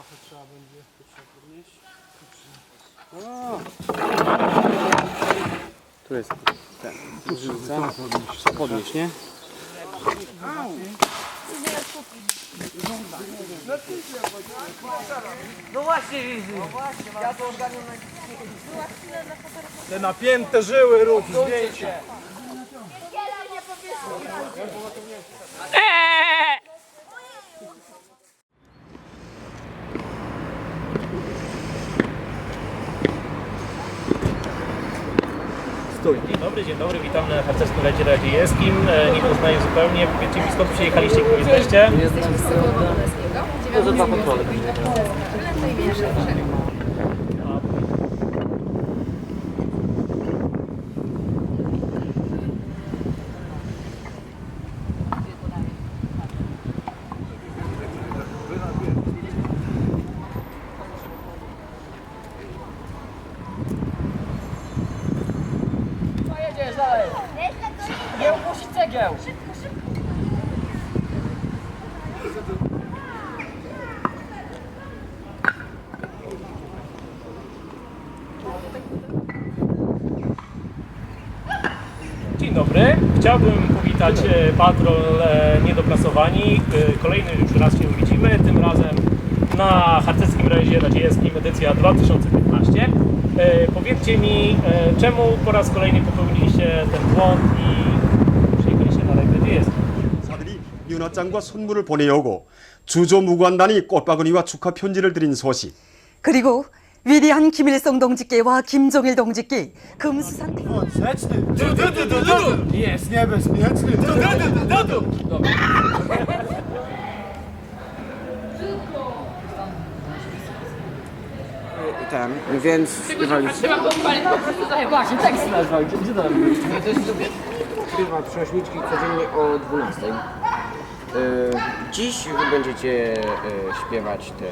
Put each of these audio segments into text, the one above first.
Trochę trzeba będzie, to trzeba podnieść. Tu jest ten. Trzeba podnieść, nie? Te napięte żyły rób zdjęcie. Dzień dobry, dzień dobry, witam na harcerskim Radzie Radziejewskim. E, Nie poznaję zupełnie. Powiedzcie mi skąd przyjechaliście, kim jesteście? Jesteśmy z Sokoła Dwa kontrole. Prędzej większe. Dzień dobry. Chciałbym powitać e, patrol e, Niedoplasowani. E, Kolejny już raz się widzimy, tym razem na harcerskim Radzie Radziejewskim edycja 2015. E, Powiedzcie mi, e, czemu po raz kolejny popełniliście ten błąd i przyjechaliście na Rajd Radziejewski? 사들이 윤화장과 선물을 보내오고 주조 무관단이 꽃바구니와 축하 편지를 드린 소식. 그리고 위대한 김일성 동지께와 김정일 동지께 금수산 Jest niebezpieczny. Ten, więc śpiewaliśmy. Właśnie, tekst. Śpiewa prześniczki codziennie o 12. E, dziś wy będziecie e, śpiewać ten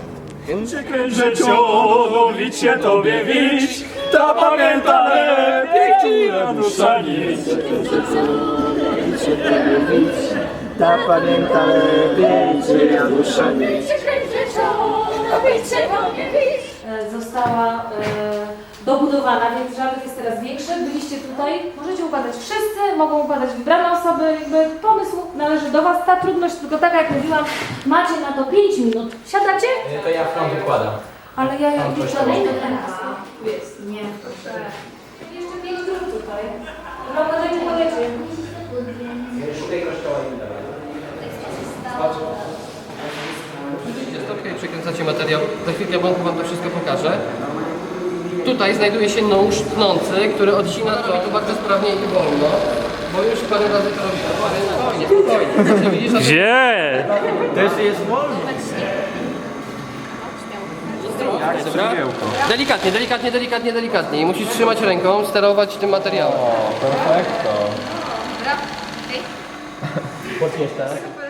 hymn. Życiowić się Tobie wić, ta pamięta lepiej, która dusza nic. Ta pamięta lepiej, czyja dusza e, została e, dobudowana, więc żarek jest teraz większy. Byliście tutaj, możecie upadać wszyscy, mogą upadać wybrane osoby, jakby pomysł należy do Was. Ta trudność tylko taka, jak mówiłam, macie na to 5 minut. Siadacie? To ja w tą wykładam. Ale ja jak do tempa. Jest, nie. Jeszcze 5 minut tutaj. Dobra, może nie i przekręcacie materiał. Za chwilkę Bąku wam to wszystko pokaże. Tutaj znajduje się nóż tnący, który odcina to to bardzo sprawnie i wolno. Bo już parę razy to robiłem. Spokojnie, spokojnie. Dobrze, widzisz, a Gdzie? Dobra? Delikatnie, delikatnie, delikatnie, delikatnie. I musisz trzymać ręką, sterować tym materiałem. Perfekto. Mocniej tak.